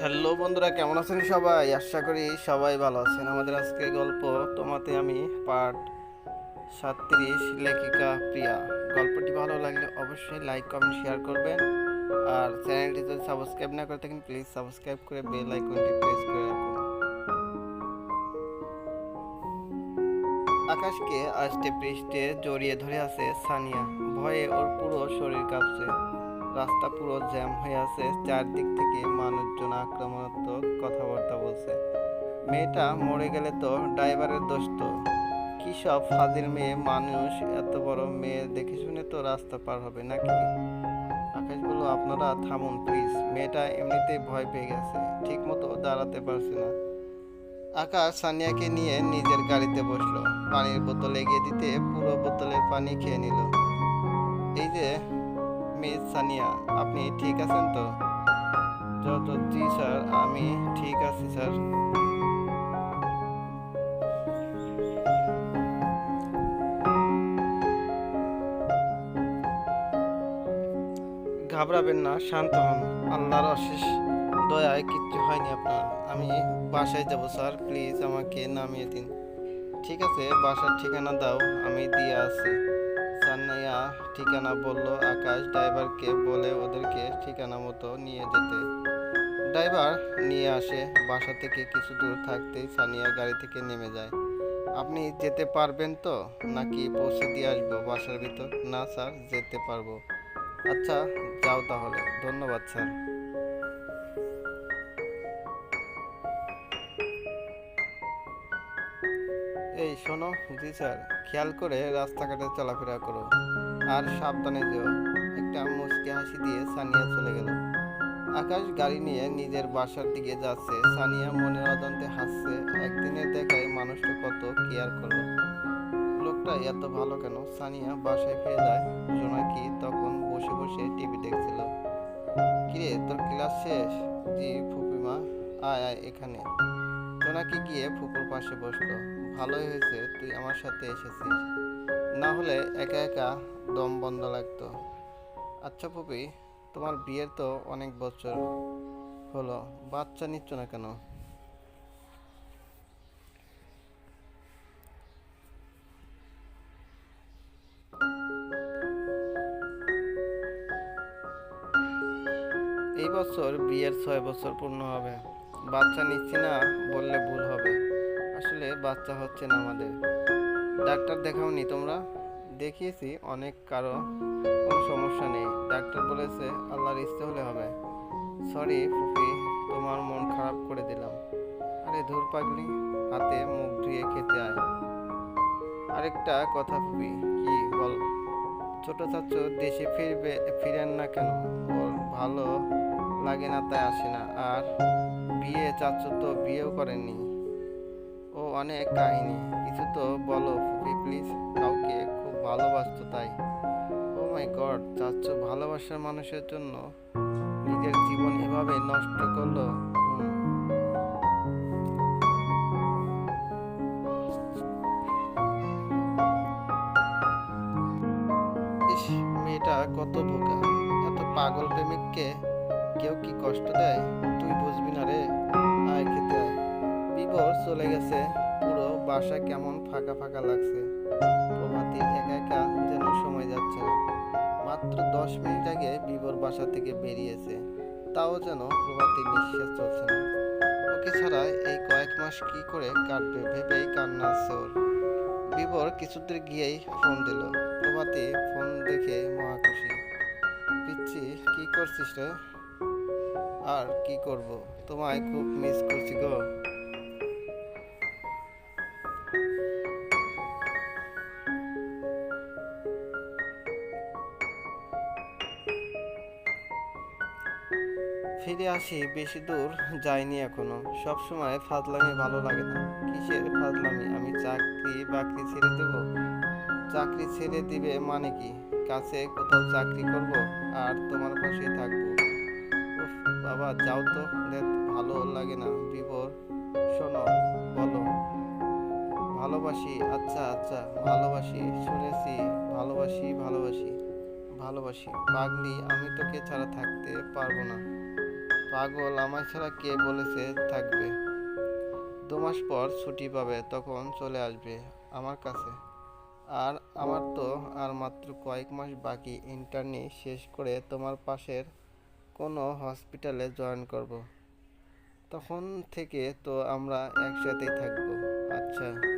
Hello বন্ধুরা, কেমন আছেন সবাই? আশা করি সবাই ভালো আছেন। আমাদের আজকে গল্প তোমাতে আমি পার্ট সাতত্রিশ, লেখিকা প্রিয়া। গল্পটি ভালো লাগলে অবশ্যই লাইক, কমেন্ট, শেয়ার করবেন। আর চ্যানেলটি যদি সাবস্ক্রাইব না করে থাকেন, প্লিজ সাবস্ক্রাইব করে বেল আইকনটি প্রেস করে রাখুন। আকাশকে আষ্টে পৃষ্ঠে জড়িয়ে ধরে আছে সানিয়া। ভয়ে ওর পুরো শরীর কাঁপছে। রাস্তা পুরো জ্যাম হয়ে আছে, চারদিক থেকে মানুষজন আক্রমণাত্মক কথাবার্তা বলছে। মেয়েটা মরে গেলে তো ড্রাইভারের দোষ তো। কি সব ফাজিল মেয়ে, মানুষ, এত বড় মেয়ে, দেখে শুনে তো রাস্তা পার হবে নাকি? আকাশ বলল, আপনারা থামুন প্লিজ মেয়েটা এমনিতেই ভয় পেয়ে গেছে ঠিক মতো দাঁড়াতে পারছে না। আকাশ সানিয়াকে নিয়ে নিজের গাড়িতে বসল। পানির বোতল এগিয়ে দিতে পুরো বোতলের পানি খেয়ে নিল। এই যে মিস সানিয়া, আপনি ঠিক আছেন তো? যত জি স্যার, আমি ঠিক আছি স্যার। ঘাবড়াবেন না, শান্ত হন। আল্লাহর অশেষ দয়ায় কিচ্ছু হয়নি আপনার। আমি বাসায় যাব স্যার, প্লিজ আমাকে নামিয়ে দিন। ঠিক আছে, বাসার ঠিকানা দাও, আমি দিয়ে আসি সান্নাইয়া ঠিকানা বলল আকাশ ড্রাইভারকে বলে ওদেরকে ঠিকানা মতো নিয়ে যেতে। ড্রাইভার নিয়ে আসে, বাসা থেকে কিছু দূর থাকতেই সানিয়া গাড়ি থেকে নেমে যায়। আপনি যেতে পারবেন তো? নাকি পৌঁছে দিয়ে আসব বাসার ভিতর? না স্যার, যেতে পারব। আচ্ছা যাও তাহলে। ধন্যবাদ, স্যার। শোনো জি স্যার, খেয়াল করে রাস্তাঘাটে চলাফেরা করো। আর সাবধানে যেও। একটা মুচকি হাসি দিয়ে সানিয়া চলে গেল। আকাশ গাড়ি নিয়ে নিজের বাসার দিকে যাচ্ছে। সানিয়া মনের অজান্তে হাসছে। একদিনের দেখায় মানুষটা কত কেয়ার করল। লোকটা এত ভালো কেন? সানিয়া বাসায় ফিরে যায়। জোনাকি তখন বসে বসে টিভি দেখছিল। কিরে, তোর ক্লাস শেষ? জি ফুপিমা আয় আয়, এখানে। জোনাকি গিয়ে ফুপুর পাশে বসল। ভালোই হয়েছে, তুই আমার সাথে এসেছিস। না হলে একা একা দম বন্ধ লাগতো। আচ্ছা পপি তোমার বিয়ের তো অনেক বছর হলো, বাচ্চা নিচ্ছ না কেন? এই বছর বিয়ের ছয় বছর পূর্ণ হবে। বাচ্চা নিচ্ছি না বললে ভুল হবে। আসলে বাচ্চা হচ্ছে না আমাদের। ডাক্তার দেখাওনি তোমরা? দেখিয়েছি, অনেক কারও কোনো সমস্যা নেই। ডাক্তার বলেছে, আল্লাহর ইচ্ছে হলে হবে। সরি ফুফি, তোমার মন খারাপ করে দিলাম। আরে ধূর পাগলি, হাতে মুখ ধুয়ে খেতে আয়। আরেকটা কথা ফুফি, কি বল? ছোট চাচ্চ দেশে ফিরবে, ফিরেন না কেন? ওর ভালো লাগে না, তাই আসে না। আর বিয়ে চাচ্ছ তো বিয়েও করেননি। অনেক কাহিনী। কিছু তো বলো ফুপি প্লিজ কাউকে খুব ভালোবাসতো তাই। ও মাই গড চাচ্ছ ভালোবাসার মানুষের জন্য। নিজের জীবন এভাবে নষ্ট করল। মেয়েটা কত বোকা। এত পাগল প্রেমিককে কেউ কি কষ্ট দেয়? বিবর চলে গেছে। পুরো বাসা কেমন ফাঁকা ফাঁকা লাগছে। প্রভাতী একা একা যেন সময় যাচ্ছে না। মাত্র দশ মিনিট আগে বিবর বাসা থেকে বেরিয়েছে। তাও যেন প্রভাতীর নিঃশ্বাস চলছে না। ওকে ছাড়া এই কয়েক মাস কি করে কাটবে ভেবেই কান্না আসছে ওর। বিবর কিছুদূর গিয়েই ফোন দিল। প্রভাতী ফোন দেখে মহা খুশি। পিচ্ছি, কি করছিস রে? আর কি করব? তোমায় খুব মিস করছি গো। ফিরে আসি, বেশি দূর যাইনি এখনও। সব সময় ফাজলামি ভালো লাগে না। কিসের ফাজলামি? আমি চাকরি বাকরি ছেড়ে দেব? চাকরি ছেড়ে দিবে মানে কি? কাছে কোথাও চাকরি করব আর তোমার পাশেই থাকব? বাবা, যাও তো। ভালো লাগে না। বিবর শোনো, বলো। ভালোবাসি আচ্ছা আচ্ছা ভালোবাসি, শুনেছি। ভালোবাসি ভালোবাসি। ভালোবাসি। পাগলি, আমি তোকে ছাড়া থাকতে পারব না। পাগল আমার ছাড়া কে বলেছে থাকবে? দু মাস পর ছুটি পাবে, তখন চলে আসবে আমার কাছে। আর আমার তো আর মাত্র কয়েক মাস বাকি ইন্টার্নি শেষ করে তোমার পাশের কোনো হসপিটালে জয়েন করব। তখন থেকে তো আমরা একসাথেই থাকব। আচ্ছা।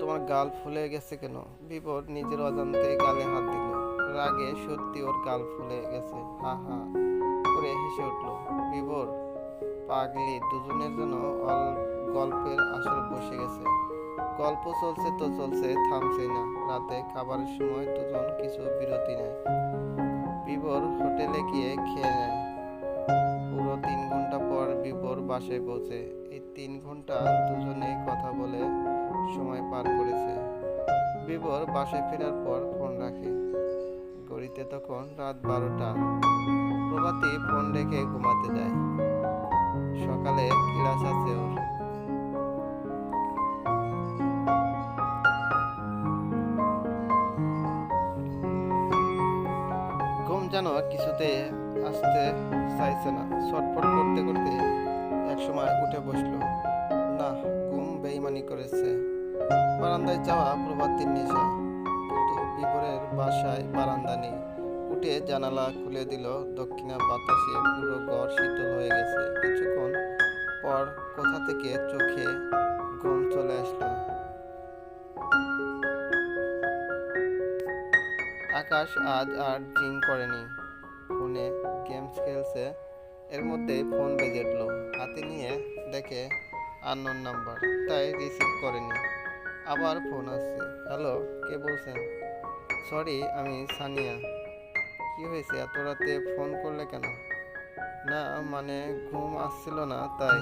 তোমার গাল ফুলে গেছে কেন? বিবর নিজের অজান্তে গালে হাত দিল। রাগে সত্যি ওর গাল ফুলে গেছে। হা হা, করে হেসে উঠল। বিবর পাগলি, দুজনের জন্য গল্পের আসর বসে গেছে। গল্প চলছে তো চলছে থামছে না। রাতে খাবারের সময় দুজন কিছু বিরতি নেয়। বিবর হোটেলে গিয়ে খেয়ে নেয়। পুরো তিন ঘণ্টা পর বিবর বাসায় পৌঁছে। এই তিন ঘণ্টা দুজনে কথা বলে সময় পার করেছে। বিবর বাসায় ফেরার পর ফোন রাখে। ঘড়িতে তখন রাত বারোটা। প্রভাতী ফোন রেখে ঘুমাতে যায়। সকালে ক্লাস আছে ওর। ঘুম যেন কিছুতে আসতে চাইছে না। ছটফট করতে করতে একসময় উঠে বসল। না, ঘুম বেইমানি করেছে। বারান্দায় যাওয়া প্রভাতীর নেশা। কিন্তু বিবরের বাসায় বারান্দা নেই। উঠে জানালা খুলে দিল, দক্ষিণা বাতাসে পুরো ঘর শীতল হয়ে গেছে। কিছুক্ষণ পর কোথা থেকে চোখে ঘুম চলে আসলো। আকাশ আজ আর জিং করেনি। ফোনে গেমস খেলছে। এর মধ্যে ফোন বেজে উঠল। হাতে নিয়ে দেখে আননোন নাম্বার, তাই রিসিভ করেনি। আবার ফোন আসছে। হ্যালো কে বলছেন? সরি আমি সানিয়া। কি হয়েছে? এত রাতে ফোন করলে কেন? না মানে ঘুম আসছিল না, তাই।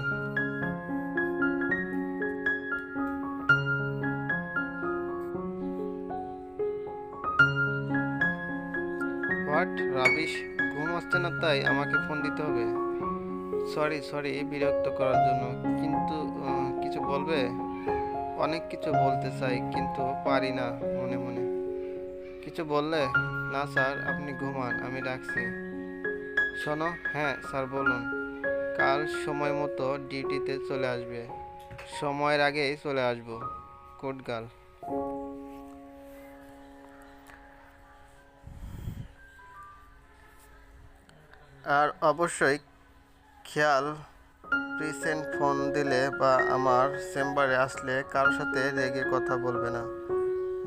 হোয়াট রাবিশ, ঘুম আসছে না, তাই আমাকে ফোন দিতে হবে? সরি সরি বিরক্ত করার জন্য। কিন্তু কিছু বলবে? অনেক কিছু বলতে চাই, কিন্তু পারি না মনে মনে। কিছু বললে, না স্যার, আপনি ঘুমান, আমি রাখছি শোনো হ্যাঁ স্যার, বলুন। কাল সময় মতো ডিউটিতে চলে আসবে। সময়ের আগেই চলে আসব কোট গার্ল আর অবশ্যই খেয়াল রিসেন্ট ফোন দিলে বা আমার চেম্বারে আসলে কারোর সাথে রেগে কথা বলবে না।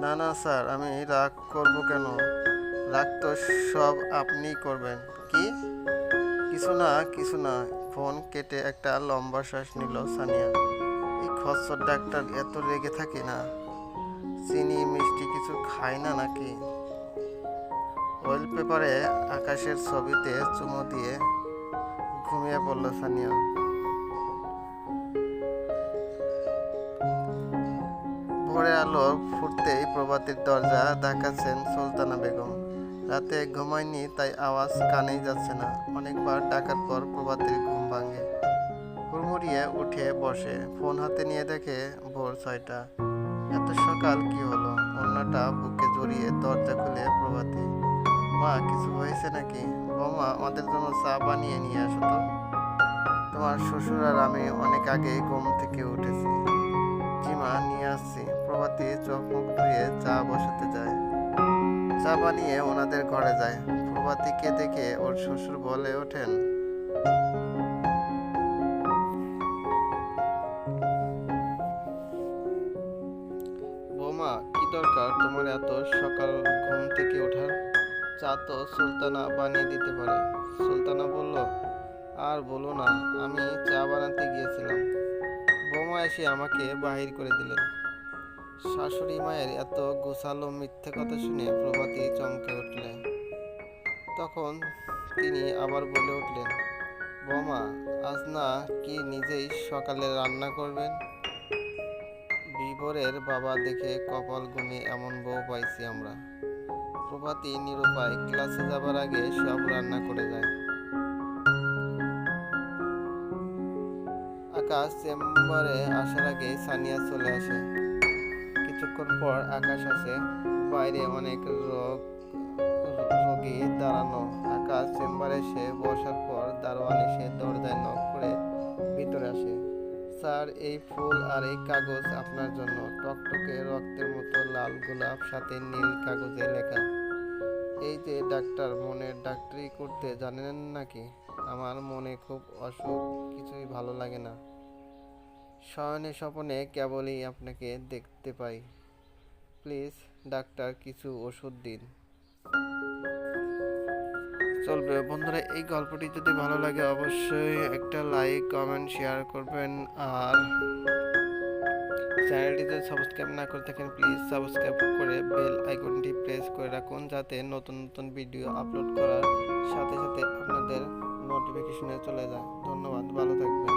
না না, স্যার, আমি রাগ করব কেন? রাগ তো সব আপনিই করবেন। কি? কিছু না কিছু না। ফোন কেটে একটা লম্বা শ্বাস নিল সানিয়া। এই খচ্চর ডাক্তার এত রেগে থাকে না। চিনি, মিষ্টি কিছু খায় না নাকি? ওয়েল পেপারে আকাশের ছবিতে চুমো দিয়ে ঘুমিয়ে পড়ল সানিয়া। ভোরে আলো ফুটতেই প্রভাতের দরজা দেখাচ্ছেন সুলতানা বেগম। রাতে ঘুমায়নি, তাই আওয়াজ কানেই যাচ্ছে না। অনেকবার ডাকার পর প্রভাতের ঘুম ভাঙে। হুড়মুড়িয়ে উঠে বসে। ফোন হাতে নিয়ে দেখে ভোর ছয়টা। এত সকাল কি হলো? অন্যটা বুকে জড়িয়ে দরজা খুলে প্রভাতী। মা, কিছু হয়েছে নাকি? বৌমা, আমাদের জন্য চা বানিয়ে নিয়ে আসো তো। তোমার শ্বশুর আর আমি অনেক আগে ঘুম থেকে উঠেছি। মুখ ধুয়ে চা বসাতে যায়। চা বানিয়ে ওনাদের ঘরে যায়। প্রভাতীকে দেখে ওর শ্বশুর বলে ওঠেন, বৌমা, কি দরকার তোমার এত সকাল ঘুম থেকে ওঠার? চা তো সুলতানা বানিয়ে দিতে পারে। সুলতানা বলল, আর বলো না, আমি চা বানাতে গিয়েছিলাম। বৌমা এসে আমাকে বাহির করে দিলেন। শাশুড়ি মায়ের এত গোছালো মিথ্যে কথা শুনে প্রভাতী চমকে উঠলেন তখন তিনি আবার বলে উঠলেন, বৌমা, আজ না কি নিজেই সকালে রান্না করবেন? বিবরের বাবা দেখে কপাল গুনে এমন বউ পাইছি আমরা। প্রভাতী নিরুপায় ক্লাসে যাবার আগে সব রান্না করে যায়। আকাশ চেম্বারে আসার আগে সানিয়া চলে আসে। কিছুক্ষণ পর আকাশ আছে। বাইরে অনেক রোগ, রোগী দাঁড়ানো। আকাশ চেম্বারে এসে বসার পর দারোয়ান এসে দরজায় নক করে ভিতরে আসে। স্যার, এই ফুল আর এই কাগজ আপনার জন্য। টকটকে রক্তের মতো লাল গোলাপ, সাথে নীল কাগজে লেখা। এই যে ডাক্তার, মনের ডাক্তারি করতে জানেন নাকি? আমার মনে খুব অসুখ, কিছুই ভালো লাগে না। শয়নে স্বপনে কেবলই আপনাকে দেখতে পাই। প্লিজ, ডাক্তার, কিছু ওষুধ দিন। চলবে বন্ধুরা, এই গল্পটি যদি ভালো লাগে অবশ্যই একটা লাইক, কমেন্ট, শেয়ার করবেন। আর চ্যানেলটি যদি সাবস্ক্রাইব না করে থাকেন, প্লিজ সাবস্ক্রাইব করে বেল আইকনটি প্রেস করে রাখুন, যাতে নতুন নতুন ভিডিও আপলোড করার সাথে সাথে আপনাদের নোটিফিকেশনে চলে যায়। ধন্যবাদ, ভালো থাকবেন।